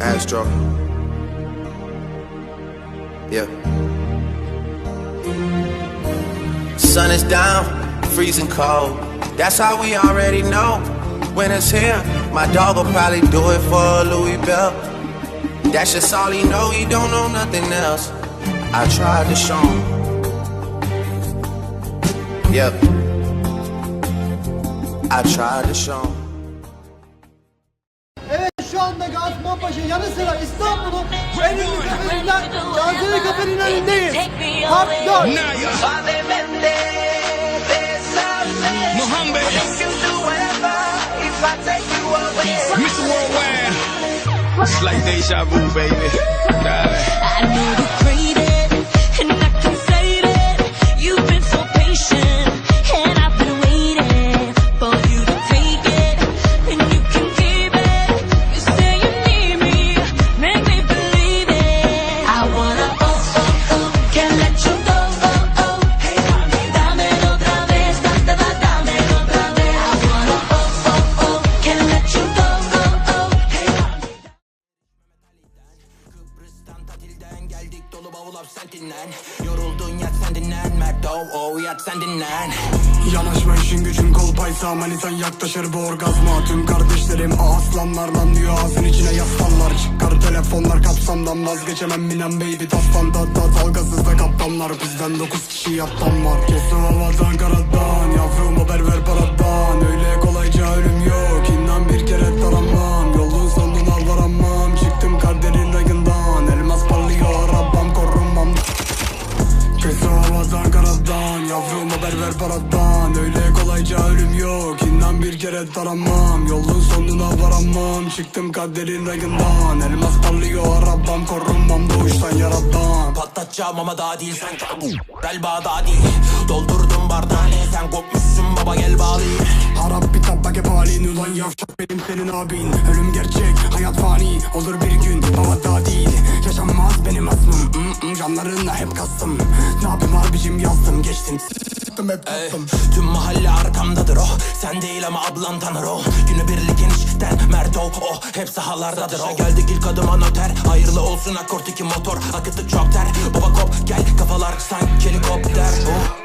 Astro. Yeah. Sun is down, freezing cold. That's how we already know. When it's here, my dog will probably do it for a Louis Bell. That's just all he know, he don't know nothing else. I tried to show him. Yep. I tried to show him. Şu anda Gazipaşa yanı sıra İstanbul'un en ünlü kaferinden Canzeli Kafe'nin önündeyiz. Part 4. Suavemente, besame. Mohammed. You can do whatever if I take you away. Mr. Worldwide. It's like deja vu, baby. Darling. I know you crave geldik dolu bavul absentinden Yoruldun yat sen dinlen. Mert oh oh yat sen dinlen. Yanaşma işin gücün kolpaysa manitan yaklaşır bu orgazma. Tüm kardeşlerim aslanlardan diyor ağzın içine yaslanlar. Çıkar telefonlar kapsamdan vazgeçemem minem baby Tastan tat tat dalgasız da kaptanlar. Bizden dokuz kişi yaptan var. Kesin havadan karadan Yavrum Yavrum haber ver paradan Öyle kolayca ölüm yok. İnan bir kere taramam Yolun sonuna varamam. Çıktım kaderin rayından. Elmas parlıyor arabam Korunmam doğuştan yaradan Patlatacağım ama daha değil sen Galiba daha değil. Doldurdum bardağını sen kopmuşsun baba gel bağlayayım Harap bir tabak hep halin. Ulan yavşak benim senin abin. Ölüm gerçek hayat fani. Olur bir gün baba daha değil. Yaşanmaz Camlarına hep kastım Ne yapayım harbicim yazdım geçtim. Sıktım hep tattım Tüm mahalle arkamdadır oh. Sen değil ama ablan tanır oh. Günü birlik enişten Merto oh, oh Hep sahalardadır oh. Geldik ilk adıma noter Hayırlı olsun akort iki motor. Akıttık çok ter. Baba kop gel. Kafalar sanki helikopter. Oh.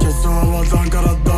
Kesin olmaz Ankara'da